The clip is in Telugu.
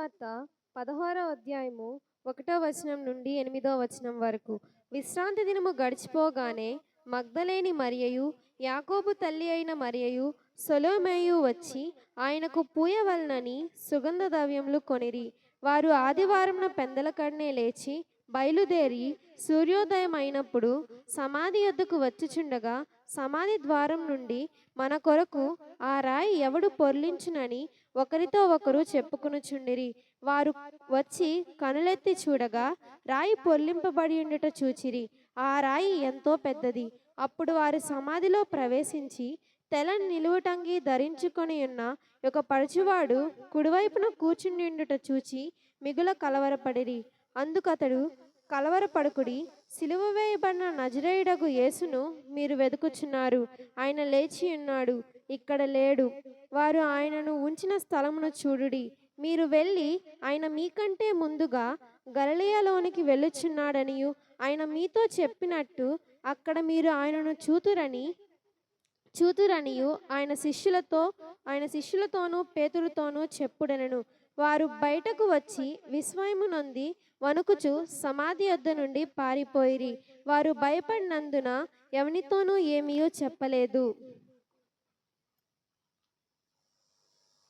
సువార్త పదహారో అధ్యాయము ఒకటో వచనం నుండి ఎనిమిదో వచనం వరకు. విశ్రాంతి దినము గడిచిపోగానే మగ్ధలేని మరియయు యాకోబు తల్లి అయిన మరియయు సొలోమేయు వచ్చి ఆయనకు పూయవలనని సుగంధ ద్రవ్యములు కొనిరి. వారు ఆదివారంన పెందలకడనే లేచి బయలుదేరి సూర్యోదయం అయినప్పుడు సమాధి యొద్దకు వచ్చుచుండగా సమాధి ద్వారం నుండి మన కొరకు ఆ రాయి ఎవడు పొర్లించునని ఒకరితో ఒకరు చెప్పుకునుచుండిరి. వారు వచ్చి కనులెత్తి చూడగా రాయి పొర్లింపబడి ఉండుట చూచిరి. ఆ రాయి ఎంతో పెద్దది. అప్పుడు వారు సమాధిలో ప్రవేశించి తెల్లని నిలువుటంగి ధరించుకొని ఉన్న ఒక పడుచువాడు కుడివైపున కూర్చుని ఉండుట చూచి మిగుల కలవరపడిరి. అందుకతడు కలవరపడుకుడి సిలువ వేయబడిన నజరేయుడగు యేసును మీరు వెతుకుచున్నారు ఆయన లేచి ఉన్నాడు ఇక్కడ లేడు. వారు ఆయనను ఉంచిన స్థలమును చూడుడి. మీరు వెళ్ళి ఆయన మీకంటే ముందుగా గలలియలోనికి వెళ్ళుచున్నాడనియు ఆయన మీతో చెప్పినట్టు అక్కడ మీరు ఆయనను చూతురని చూతురనియు ఆయన శిష్యులతో ఆయన శిష్యులతోనూ పేతులతోనూ చెప్పుడనను. వారు బయటకు వచ్చి విస్మయము నొంది వణుకుచు సమాధి వద్ద నుండి పారిపోయిరి. వారు భయపడినందున ఎవనితోనూ ఏమీయో చెప్పలేదు.